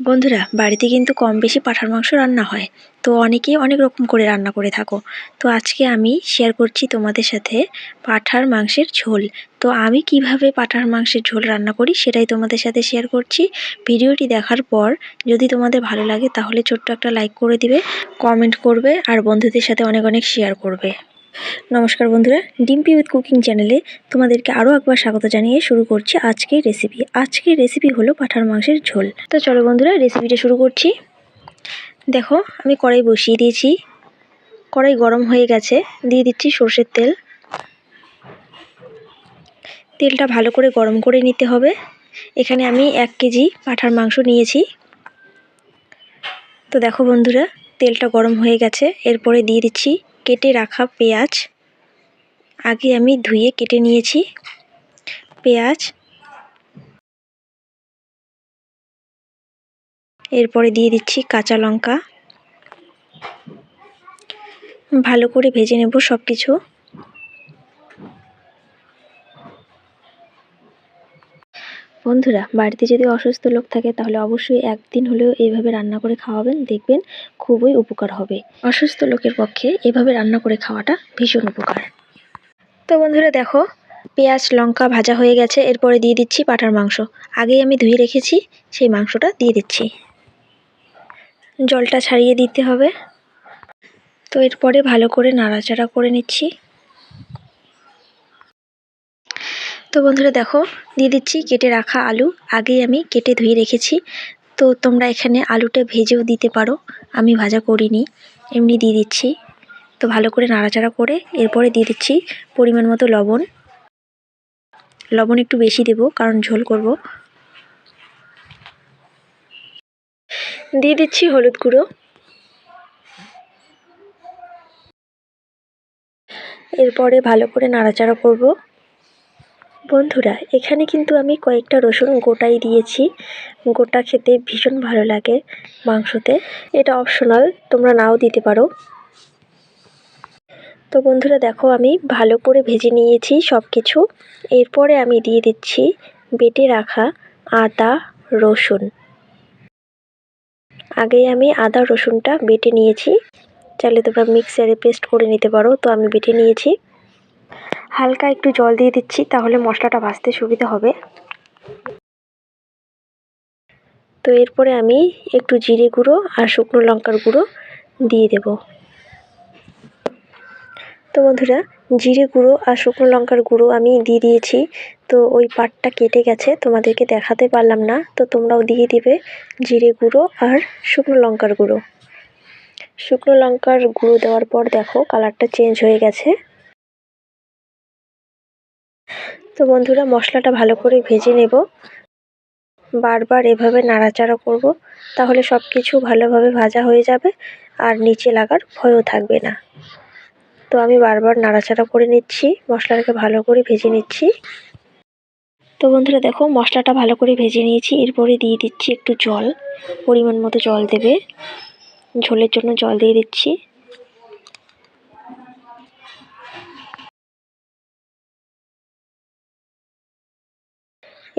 বন্ধুরা, বাড়িতে কিন্তু কম বেশি পাঁঠার মাংস রান্না হয়। তো অনেকেই অনেক রকম করে রান্না করে থাকো। তো আজকে আমি শেয়ার করছি তোমাদের সাথে পাঁঠার মাংসের ঝোল। তো আমি কীভাবে পাঁঠার মাংসের ঝোল রান্না করি সেটাই তোমাদের সাথে শেয়ার করছি। ভিডিওটি দেখার পর যদি তোমাদের ভালো লাগে তাহলে ছোট্ট একটা লাইক করে দিবে কমেন্ট করবে, আর বন্ধুদের সাথে অনেক অনেক শেয়ার করবে। নমস্কার বন্ধুরা, ডিম্পি উইথ কুকিং চ্যানেলে তোমাদেরকে আরও একবার স্বাগত জানিয়ে শুরু করছি আজকের রেসিপি আজকের রেসিপি হলো পাঠার মাংসের ঝোল। তো চলো বন্ধুরা রেসিপিটা শুরু করছি। দেখো, আমি কড়াই বসিয়ে দিয়েছি। কড়াই গরম হয়ে গেছে, দিয়ে দিচ্ছি সর্ষের তেল। তেলটা ভালো করে গরম করে নিতে হবে। এখানে আমি এক কেজি পাঠার মাংস নিয়েছি। তো দেখো বন্ধুরা, তেলটা গরম হয়ে গেছে, এরপরে দিয়ে দিচ্ছি কেটে রাখা পেঁয়াজ। আগে আমি ধুয়ে কেটে নিয়েছি। পেঁয়াজ। এরপরে দিয়ে দিচ্ছি কাঁচা লঙ্কা। ভালো করে ভেজে নেব সব কিছু বন্ধুরা, বাড়িতে যদি অসুস্থ লোক থাকে তাহলে অবশ্যই একদিন হলেও এইভাবে রান্না করে খাওয়াবেন, দেখবেন খুবই উপকার হবে। অসুস্থ লোকের পক্ষে এভাবে রান্না করে খাওয়াটা ভীষণ উপকার। তো বন্ধুরা দেখো, পেঁয়াজ, লঙ্কা ভাজা হয়ে গেছে, এরপরে দিয়ে দিচ্ছি পাটার মাংস। আগেই আমি ধুয়ে রেখেছি, সেই মাংসটা দিয়ে দিচ্ছি। জলটা ছাড়িয়ে দিতে হবে। তো এরপরে ভালো করে নাড়াচাড়া করে নিচ্ছি। তো বন্ধুরা দেখো, দিয়ে দিচ্ছি কেটে রাখা আলু। আগেই আমি কেটে ধুয়ে রেখেছি। তো তোমরা এখানে আলুটা ভেজেও দিতে পারো। আমি ভাজা করিনি, এমনি দিয়ে দিচ্ছি। তো ভালো করে নাড়াচাড়া করে এরপরে দিয়ে দিচ্ছি পরিমাণ মতো লবণ। লবণ একটু বেশি দেব, কারণ ঝোল করব। দিয়ে দিচ্ছি হলুদ গুঁড়ো। এরপরে ভালো করে নাড়াচাড়া করব। বন্ধুরা, এখানে কিন্তু আমি কয়েকটা রসুন গোটাই দিয়েছি। গোটা খেতে ভীষণ ভালো লাগে মাংসতে। এটা অপশনাল তোমরা নাও দিতে পারো। তো বন্ধুরা, দেখো আমি ভালো করে ভেজে নিয়েছি সব কিছু এরপরে আমি দিয়ে দিচ্ছি বেটে রাখা আদা, রসুন। আগে আমি আদা, রসুনটা বেটে নিয়েছি। চাইলে তোমরা মিক্সারে পেস্ট করে নিতে পারো। তো আমি বেটে নিয়েছি। হালকা একটু জল দিয়ে দিচ্ছি, তাহলে মশলাটা ভাজতে সুবিধা হবে। তো এরপরে আমি একটু জিরে গুঁড়ো আর শুকনো লঙ্কার গুঁড়ো দিয়ে দেব। তো বন্ধুরা, জিরে গুঁড়ো আর শুকনো লঙ্কার গুঁড়ো আমি দিয়ে দিয়েছি। তো ওই পাটটা কেটে গেছে, তোমাদেরকে দেখাতে পারলাম না। তো তোমরাও দিয়ে দিবে জিরে গুঁড়ো আর শুকনো লঙ্কার গুঁড়ো। শুকনো লঙ্কার গুঁড়ো দেওয়ার পর দেখো, কালারটা চেঞ্জ হয়ে গেছে। তো বন্ধুরা, মশলাটা ভালো করে ভেজে নেব। বারবার এভাবে নাড়াচাড়া করব, তাহলে সব কিছু ভালোভাবে ভাজা হয়ে যাবে আর নিচে লাগার ভয়ও থাকবে না। তো আমি বারবার নাড়াচাড়া করে নিচ্ছি, মশলাটাকে ভালো করে ভেজে নিচ্ছি। তো বন্ধুরা, দেখো, মশলাটা ভালো করে ভেজে নিয়েছি। এরপরে দিয়ে দিচ্ছি একটু জল, পরিমাণ মতো জল দেবে। ঝোলের জন্য জল দিয়ে দিচ্ছি।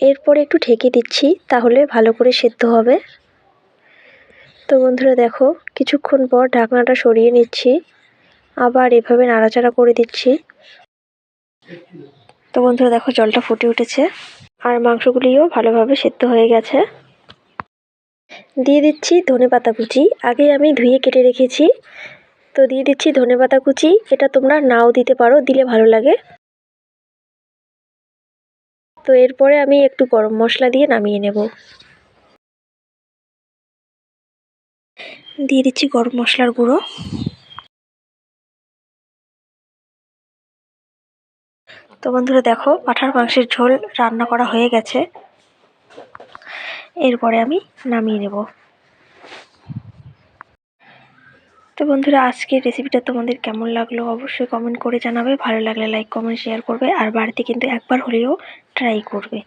এরপরে একটু ঢেকে দিচ্ছি, তাহলে ভালো করে সেদ্ধ হবে। তো বন্ধুরা দেখো, কিছুক্ষণ পর ঢাকনাটা সরিয়ে নিচ্ছি, আবার এভাবে নাড়াচাড়া করে দিচ্ছি। তো বন্ধুরা দেখো, জলটা ফুটে উঠেছে, আর মাংসগুলিও ভালোভাবে সেদ্ধ হয়ে গেছে। দিয়ে দিচ্ছি ধনে পাতা কুচি, আগে আমি ধুয়ে কেটে রেখেছি। তো দিয়ে দিচ্ছি ধনে পাতা কুচি, এটা তোমরা নাও দিতে পারো, দিলে ভালো লাগে। তো এরপরে আমি একটু গরম মশলা দিয়ে নামিয়ে নেব। দিয়ে দিচ্ছি গরম মশলার গুঁড়ো। তো বন্ধুরা দেখো পাঠার মাংসের ঝোল রান্না করা হয়ে গেছে। এরপরে আমি নামিয়ে নেব। তো বন্ধুরা, আজকের রেসিপিটা তোমাদের কেমন লাগল অবশ্যই কমেন্ট করে জানাবে। ভালো লাগলে লাইক কমেন্ট শেয়ার করবে আর বাড়িতে কিন্তু একবার হলেও ট্রাই করবে।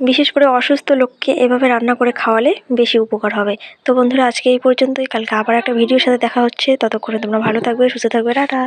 বিশেষ করে অসুস্থ লোককে এভাবে রান্না করে খাওয়ালে বেশি উপকার হবে। তো বন্ধুরা, আজকে এই পর্যন্তই। কালকে আবার একটা ভিডিওর সাথে দেখা হচ্ছে। ততক্ষণে তোমরা ভালো থাকবে, সুস্থ থাকবে। টাটা!